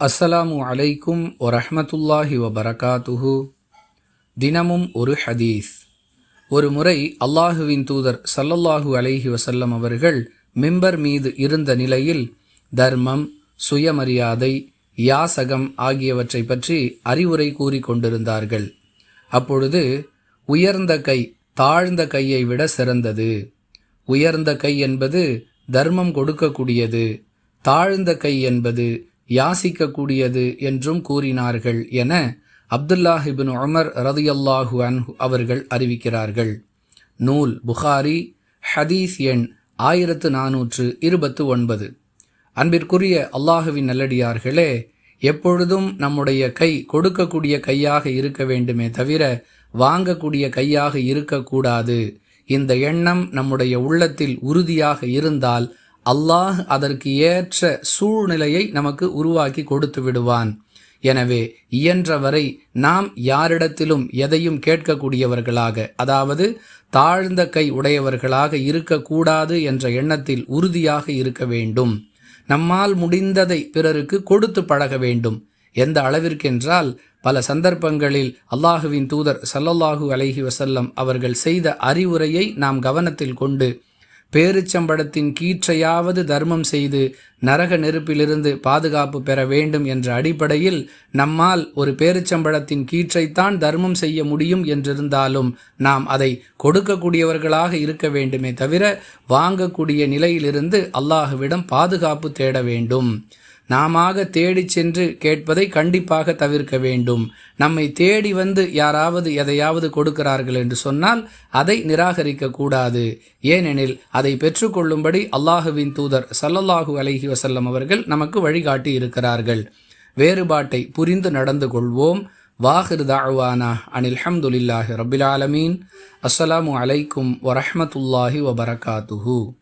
அஸ்ஸலாமு அலைக்கும் வரஹமத்துல்லாஹி வபரகாத்துஹு. தினமும் ஒரு ஹதீஸ். ஒரு முறை அல்லாஹுவின் தூதர் சல்லல்லாஹு அலைஹி வசல்லம் அவர்கள் மிம்பர் மீது இருந்த நிலையில் தர்மம் சுயமரியாதை யாசகம் ஆகியவற்றை பற்றி அறிவுரை கூறிக் கொண்டிருந்தார்கள். அப்பொழுது உயர்ந்த கை தாழ்ந்த கையை விட சிறந்தது. உயர்ந்த கை என்பது தர்மம் கொடுக்கக்கூடியது. தாழ்ந்த கை என்பது யாசிக்கக்கூடியது என்றும் கூறினார்கள் என அப்துல்லாஹ் இபின் உமர் ரதியல்லாஹு அன்ஹு அவர்கள் அறிவிக்கிறார்கள். நூல் புகாரி ஹதீஸ் எண் ஆயிரத்து நானூற்று இருபத்து ஒன்பது. அன்பிற்குரிய அல்லாஹுவின் நல்லடியார்களே எப்பொழுதும் நம்முடைய கை கொடுக்கக்கூடிய கையாக இருக்க வேண்டுமே தவிர வாங்கக்கூடிய கையாக இருக்கக்கூடாது. இந்த எண்ணம் நம்முடைய உள்ளத்தில் உறுதியாக இருந்தால் அல்லாஹ் அதற்கு ஏற்ற சூழ்நிலையை நமக்கு உருவாக்கி கொடுத்து விடுவான். எனவே இயன்றவரை நாம் யாரிடத்திலும் எதையும் கேட்கக்கூடியவர்களாக அதாவது தாழ்ந்த கை உடையவர்களாக இருக்கக்கூடாது என்ற எண்ணத்தில் உறுதியாக இருக்க வேண்டும். நம்மால் முடிந்ததை பிறருக்கு கொடுத்து பழக வேண்டும். எந்த அளவிற்கென்றால் பல சந்தர்ப்பங்களில் அல்லாஹுவின் தூதர் சல்லல்லாஹு அலஹி வசல்லம் அவர்கள் செய்த அறிவுரையை நாம் கவனத்தில் கொண்டு பேரிச்சம்படத்தின் கீற்றையாவது தர்மம் செய்து நரக நெருப்பிலிருந்து பாதுகாப்பு பெற வேண்டும் என்ற அடிப்படையில் நம்மால் ஒரு பேரிச்சம்பழத்தின் கீற்றைத்தான் தர்மம் செய்ய முடியும் என்றிருந்தாலும் நாம் அதை கொடுக்கக்கூடியவர்களாக இருக்க வேண்டுமே தவிர வாங்கக்கூடிய நிலையிலிருந்து அல்லாஹுவிடம் பாதுகாப்பு தேட வேண்டும். நாம தேடி சென்று கேட்பதை கண்டிப்பாக தவிர்க்க வேண்டும். நம்மை தேடி வந்து யாராவது எதையாவது கொடுக்கிறார்கள் என்று சொன்னால் அதை நிராகரிக்க கூடாது. ஏனெனில் அதை பெற்றுக்கொள்ளும்படி அல்லாஹுவின் தூதர் சல்லல்லாஹு அலஹி வசல்லம் அவர்கள் நமக்கு வழிகாட்டி இருக்கிறார்கள். வேறுபாட்டை புரிந்து நடந்து கொள்வோம். வாஹிர் தாழ்வானா அனில் ஹம்துலில்லாஹி ரபில் ஆலமீன். அஸ்ஸலாமு அலைக்கும் வரஹமத்துல்லாஹி வபரகாத்துஹூ.